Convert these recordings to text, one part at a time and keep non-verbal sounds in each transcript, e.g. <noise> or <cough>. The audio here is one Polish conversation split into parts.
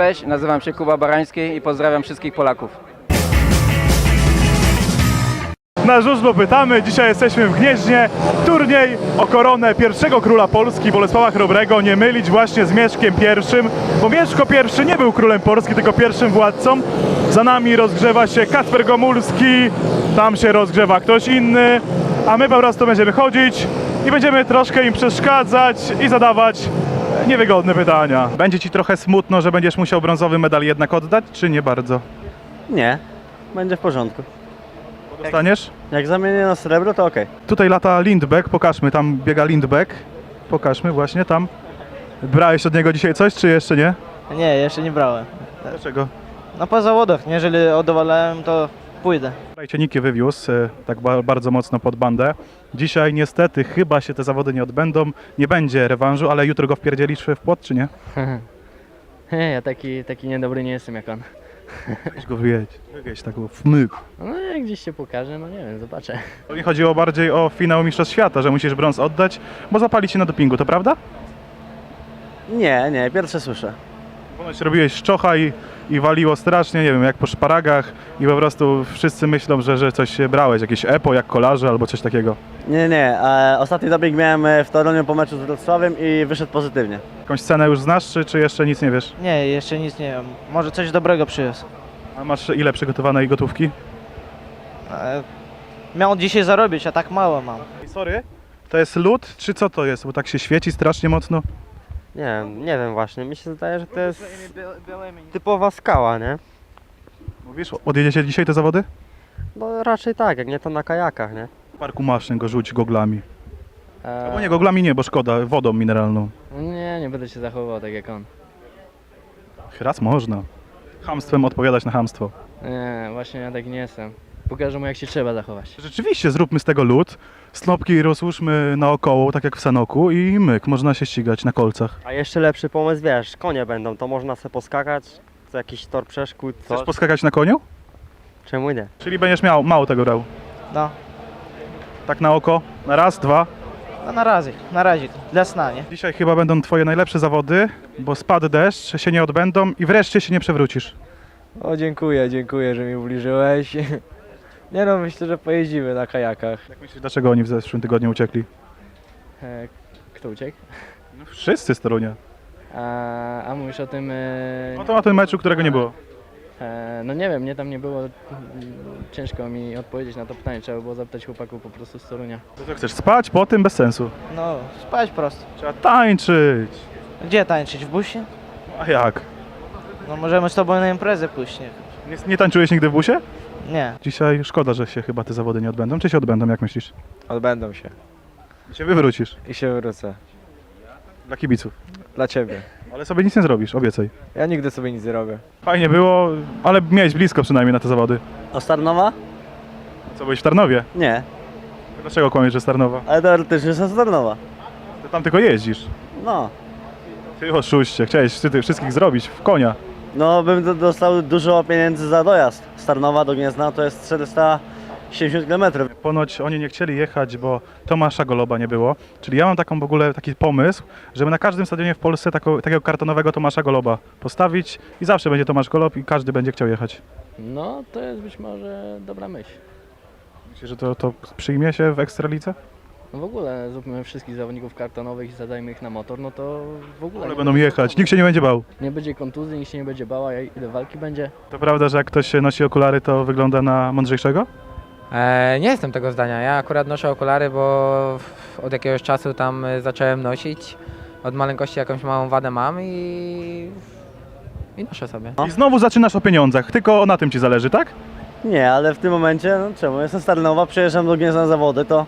Cześć, nazywam się Kuba Barański i pozdrawiam wszystkich Polaków. Na żużlu pytamy, dzisiaj jesteśmy w Gnieźnie, turniej o koronę pierwszego króla Polski Bolesława Chrobrego, nie mylić właśnie z Mieszkiem I, bo Mieszko I nie był królem Polski, tylko pierwszym władcą. Za nami rozgrzewa się Kacper Gomulski, tam się rozgrzewa ktoś inny, a my po prostu będziemy chodzić i będziemy troszkę im przeszkadzać i zadawać niewygodne pytania. Będzie Ci trochę smutno, że będziesz musiał brązowy medal jednak oddać, czy nie bardzo? Nie, będzie w porządku. Dostaniesz? Jak zamienię na srebro, to okej. Tutaj lata Lindbeck, pokażmy, tam biega Lindbeck. Pokażmy właśnie tam. Brałeś od niego dzisiaj coś, czy jeszcze nie? Nie, jeszcze nie brałem. Dlaczego? No po zawodach, nie? jeżeli oddawałem, to pójdę. Wczoraj Niki wywiózł e, tak ba- bardzo mocno pod bandę. Dzisiaj niestety chyba się te zawody nie odbędą. Nie będzie rewanżu, ale jutro go wpierdzielisz w płot, czy nie? <laughs> Ja taki, taki niedobry nie jestem jak on. Weź go wyjedź. Wyjedź tak w myk. No jak gdzieś się pokaże, no nie wiem, zobaczę. To mi chodziło bardziej o finał Mistrzostw Świata, że musisz brąz oddać, bo zapali cię na dopingu, to prawda? Nie, nie, pierwsze słyszę. Ponoć robiłeś szczocha i, i waliło strasznie, nie wiem, jak po szparagach i po prostu wszyscy myślą, że, że coś brałeś, jakieś epo, jak kolarze albo coś takiego. Nie, nie, e, ostatni doping miałem e, w Toruniu po meczu z Wrocławiem i wyszedł pozytywnie. Jakąś scenę już znasz, czy, czy jeszcze nic nie wiesz? Nie, jeszcze nic nie wiem. Może coś dobrego przyniósł. A masz ile przygotowanej gotówki? E, miał dzisiaj zarobić, a tak mało mam. Sorry? To jest lód, czy co to jest? Bo tak się świeci strasznie mocno. Nie, nie wiem właśnie. Mi się zdaje, że to jest typowa skała, nie? Mówisz, odjedziecie dzisiaj te zawody? No raczej tak, jak nie to na kajakach, nie? W parku maszyn go rzuć goglami. Eee, Albo nie, goglami nie, bo szkoda, wodą mineralną. nie, nie będę się zachowywał tak jak on. Raz można. Hamstwem odpowiadać na hamstwo. Nie, właśnie ja tak nie jestem. Pokażę mu jak się trzeba zachować. Rzeczywiście, zróbmy z tego lód, snopki rozłóżmy naokoło, tak jak w Sanoku i myk, można się ścigać na kolcach. A jeszcze lepszy pomysł, wiesz, konie będą, to można se poskakać, co jakiś tor przeszkód, Chcesz co? poskakać na koniu? Czemu nie? Czyli będziesz miał mało tego brał. No, Tak na oko, na raz, dwa. no na razie, na razie, dla sna, nie? Dzisiaj chyba będą twoje najlepsze zawody, bo spadł deszcz, się nie odbędą i wreszcie się nie przewrócisz. O, dziękuję, dziękuję, że mi ubliżyłeś. <laughs> Nie no, myślę, że pojeździmy na kajakach. Jak myślisz, dlaczego oni w zeszłym tygodniu uciekli? Eee, kto uciekł? No, wszyscy z Torunia. A, a mówisz o tym... eee, No to na tym meczu, którego nie było. eee, no nie wiem, mnie tam nie było. Ciężko mi odpowiedzieć na to pytanie. Trzeba było zapytać chłopaków po prostu z Torunia. To co chcesz spać po tym bez sensu. No, spać prosto. Trzeba tańczyć. Gdzie tańczyć? W busie? A jak? No możemy z tobą na imprezę pójść, nie? Nie, nie tańczyłeś nigdy w busie? Nie. Dzisiaj szkoda, że się chyba te zawody nie odbędą. Czy się odbędą, jak myślisz? Odbędą się I się wywrócisz. i się wrócę. Dla kibiców. Dla ciebie. Ale sobie nic nie zrobisz, obiecaj. Ja nigdy sobie nic nie robię. Fajnie było, ale miałeś blisko przynajmniej na te zawody. O Starnowa? Co, byłeś w Tarnowie? Nie, Dlaczego kłamiesz, że Starnowa? ale teoretycznie jest Starnowa. Ty tam tylko jeździsz. No, Ty oszuście, chciałeś wszystkich zrobić w konia. No bym do- dostał dużo pieniędzy za dojazd. Starnowa do Gniezna to jest 470 km. Ponoć oni nie chcieli jechać, bo Tomasza Goloba nie było. Czyli ja mam taką w ogóle taki pomysł, żeby na każdym stadionie w Polsce tako, takiego kartonowego Tomasza Goloba postawić i zawsze będzie Tomasz Golob i każdy będzie chciał jechać. No to jest być może dobra myśl. Myślisz, że to, to przyjmie się w Ekstralice? No w ogóle zróbmy wszystkich zawodników kartonowych i zadajmy ich na motor, no to w ogóle Ale nie, będą jechać, nikt się nie będzie bał. nie będzie kontuzji, nikt się nie będzie bała, ile walki będzie. To prawda, że jak ktoś nosi okulary, to wygląda na mądrzejszego? E, nie jestem tego zdania. Ja akurat noszę okulary, bo w- od jakiegoś czasu tam e, zacząłem nosić. Od maleńkości jakąś małą wadę mam i, i noszę sobie. I znowu zaczynasz o pieniądzach, tylko na tym ci zależy, tak? Nie, ale w tym momencie, no czemu? Jestem Starnowa, przyjeżdżam do Gniezna na zawody, to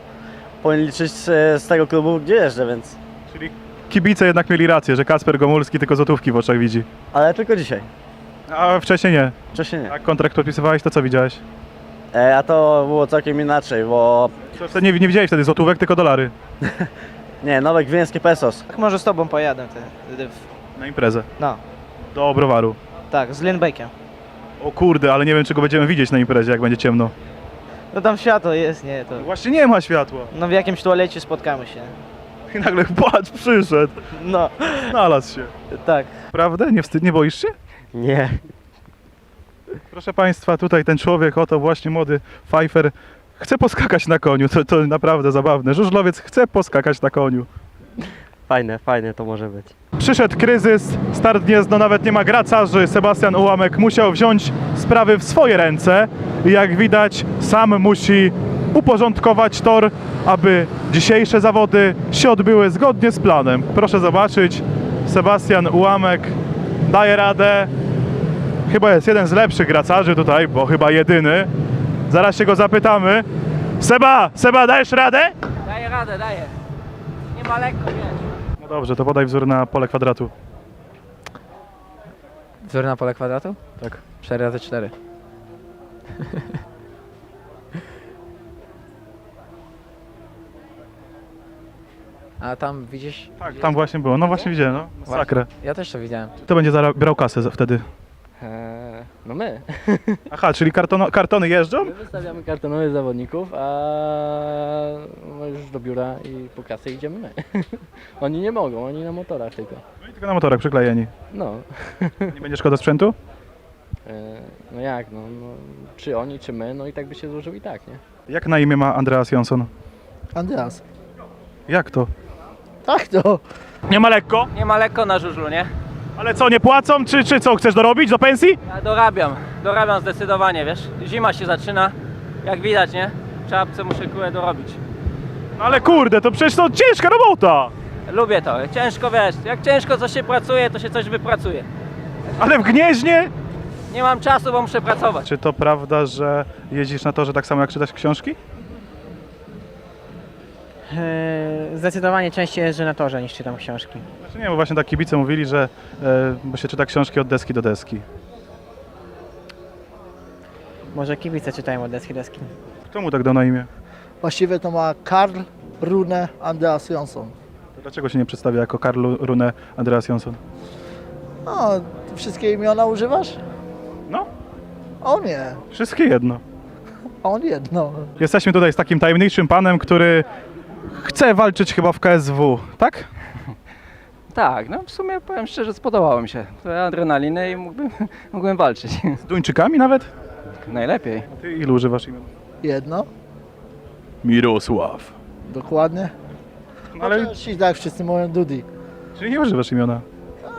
powinien liczyć e, z tego klubu, gdzie jeżdżę, więc... Czyli kibice jednak mieli rację, że Kasper Gomulski tylko złotówki w oczach widzi. Ale tylko dzisiaj, A wcześniej nie. wcześniej nie. Jak kontrakt podpisywałeś, to co widziałeś? E, a to było całkiem inaczej, bo... To wtedy nie, nie widziałeś wtedy złotówek, tylko dolary <laughs> Nie, nowe gwineńskie pesos. Tak może z tobą pojadę te- wtedy. w- na imprezę. No, Do browaru. tak, z Lindbeckiem. O kurde, ale nie wiem, czy go będziemy widzieć na imprezie, jak będzie ciemno. No tam światło jest, nie? To... Właśnie nie ma światła. No w jakimś toalecie spotkamy się. I nagle patrz, przyszedł. No, Znalazł się. tak. Prawda? Nie wstyd, nie boisz się? Nie. Proszę Państwa, tutaj ten człowiek, oto właśnie młody Pfeiffer, chce poskakać na koniu. To, to naprawdę zabawne. Żużlowiec chce poskakać na koniu. Fajne, fajne to może być. Przyszedł kryzys, start Gniezno nawet nie ma gracarzy. Sebastian Ułamek musiał wziąć sprawy w swoje ręce i jak widać sam musi uporządkować tor, aby dzisiejsze zawody się odbyły zgodnie z planem. Proszę zobaczyć, Sebastian Ułamek daje radę. Chyba jest jeden z lepszych gracarzy tutaj, bo chyba jedyny. Zaraz się go zapytamy. Seba, Seba, dajesz radę? Daję radę, daję. Nie ma lekko, wiesz. No dobrze, to podaj wzór na pole kwadratu. Wzór na pole kwadratu? Tak. 4 razy 4 A tam widzisz? Tak, tam właśnie było. No właśnie widziałem, no. Masakrę. Ja też to widziałem. Kto będzie zara- brał kasę za- wtedy? No my. Aha, czyli kartono- kartony jeżdżą? My wystawiamy kartonowych zawodników, a no już do biura i po kasę idziemy my. <laughs> oni nie mogą, oni na motorach tylko. Tylko na motorach przyklejeni. No. Nie będzie szkoda sprzętu? Eee, no jak, no, no, czy oni, czy my, no i tak by się złożył i tak, nie? Jak na imię ma Andreas Jonsson? Andreas. Jak to? Tak to. Nie ma lekko? Nie ma lekko na żużlu, nie? Ale co, nie płacą? Czy, czy co, chcesz dorobić do pensji? Ja dorabiam, dorabiam zdecydowanie, wiesz? Zima się zaczyna, jak widać, nie? Czapce muszę kółę dorobić. No ale kurde, to przecież to ciężka robota! Lubię to, ciężko wiesz, jak ciężko coś się pracuje, to się coś wypracuje. Ale w Gnieźnie? Nie mam czasu, bo muszę pracować. Czy to prawda, że jeździsz na torze tak samo jak czytasz książki? Eee, Zdecydowanie częściej jeżdżę na torze niż czytam książki. Znaczy nie, bo właśnie tak kibice mówili, że e, bo się czyta książki od deski do deski. Może kibice czytają od deski deski. Kto mu tak dał na imię? Właściwie to ma Karl Rune Andreas Jonsson. To dlaczego się nie przedstawia jako Karl Rune Andreas Jonsson? No, ty wszystkie imiona używasz? No, O nie, wszystkie jedno. on jedno. Jesteśmy tutaj z takim tajemniczym panem, który chce walczyć chyba w KSW, tak? <laughs> Tak, no w sumie powiem szczerze, spodobało mi się. Trochę adrenaliny i mógłbym, <laughs> mógłbym walczyć. Z Duńczykami nawet? Najlepiej. Ty ilu używasz imion? Jedno, Mirosław. dokładnie. No ale Chociaż i tak wszyscy mówią Dudi. czyli nie używasz imiona.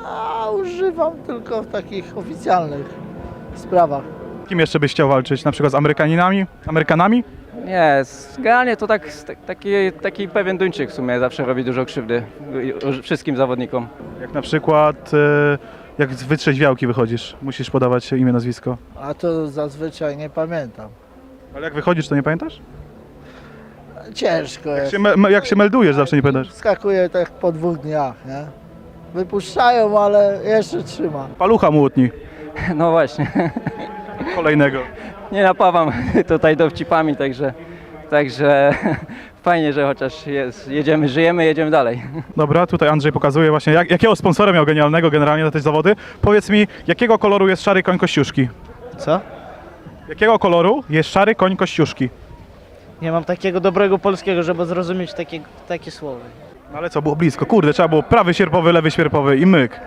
A używam tylko w takich oficjalnych sprawach. Kim jeszcze byś chciał walczyć? Na przykład z Amerykaninami? Amerykanami? Nie, s- generalnie to tak, s- tak- taki, taki pewien Duńczyk w sumie zawsze robi dużo krzywdy y, y, wszystkim zawodnikom. Jak na przykład e, jak z wytrzeźwiałki wychodzisz, musisz podawać imię, nazwisko. A to zazwyczaj nie pamiętam. Ale jak wychodzisz, to nie pamiętasz? Ciężko Jak jest. się, me, me- jak się meldujesz, zawsze nie pamiętasz. Skakuje tak po dwóch dniach, nie? Wypuszczają, ale jeszcze trzyma. Palucha mu utnij. <laughs> No właśnie, Kolejnego. Nie napawam <laughs> tutaj dowcipami, także, także <laughs> fajnie, że chociaż jest, jedziemy, żyjemy, jedziemy dalej. <laughs> Dobra, tutaj Andrzej pokazuje właśnie, jak, jakiego sponsora miał genialnego generalnie na te zawody. Powiedz mi, jakiego koloru jest szary koń Kościuszki? Co? Jakiego koloru jest szary koń Kościuszki? Nie mam takiego dobrego polskiego, żeby zrozumieć takie, takie słowo. No ale co, było blisko. Kurde, trzeba było prawy sierpowy, lewy sierpowy i myk.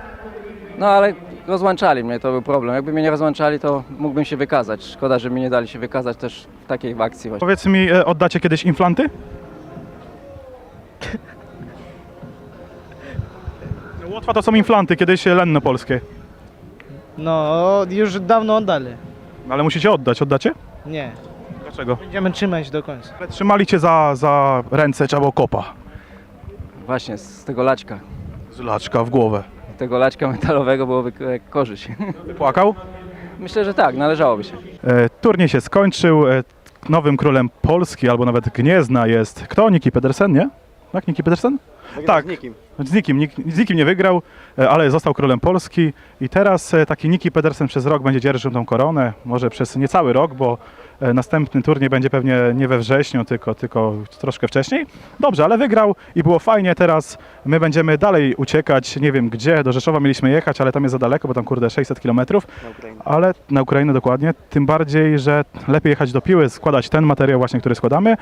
No ale rozłączali mnie, to był problem. Jakby mnie nie rozłączali, to mógłbym się wykazać. Szkoda, że mi nie dali się wykazać też w takiej akcji właśnie. Powiedz mi, e, oddacie kiedyś inflanty? No, <laughs> Łotwa to są inflanty, kiedyś lenno polskie. No, już dawno oddali. No, ale musicie oddać, oddacie? Nie, Dlaczego? będziemy trzymać do końca. Ale trzymali cię za, za ręce, trzeba było kopa. Właśnie, z tego laczka. Z laczka w głowę. Tego laczka metalowego byłoby korzyść. <laughs> Płakał? Myślę, że tak, należałoby się. E, turniej się skończył. E, nowym królem Polski, albo nawet Gniezna jest kto? Niki Pedersen, nie? Tak, Niki Pedersen? Tak. Z nikim. Z nikim, nik- z nikim nie wygrał, e, ale został królem Polski. I teraz e, taki Niki Pedersen przez rok będzie dzierżył tą koronę, może przez niecały rok, bo e, następny turniej będzie pewnie nie we wrześniu, tylko, tylko troszkę wcześniej. Dobrze, ale wygrał i było fajnie, teraz my będziemy dalej uciekać, nie wiem gdzie, do Rzeszowa mieliśmy jechać, ale tam jest za daleko, bo tam kurde 600 kilometrów, ale na Ukrainę dokładnie, tym bardziej, że lepiej jechać do Piły, składać ten materiał właśnie, który składamy,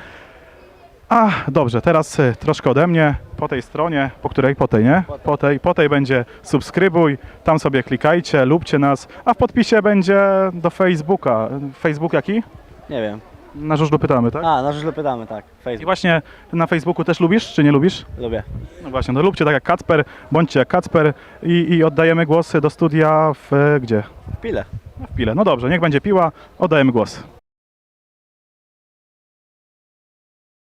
A, dobrze, teraz y, troszkę ode mnie, po tej stronie, po której, po tej, nie? Po tej, po tej będzie subskrybuj, tam sobie klikajcie, lubcie nas, a w podpisie będzie do Facebooka. Facebook jaki? Nie wiem. Na żużlu pytamy, tak? A, na żużlu pytamy, tak. I Facebook. właśnie na Facebooku też lubisz, czy nie lubisz? Lubię. No właśnie, no lubcie tak jak Kacper, bądźcie jak Kacper i, i oddajemy głosy do studia w, gdzie? W pile. W Pile. No dobrze, niech będzie piła, oddajemy głos.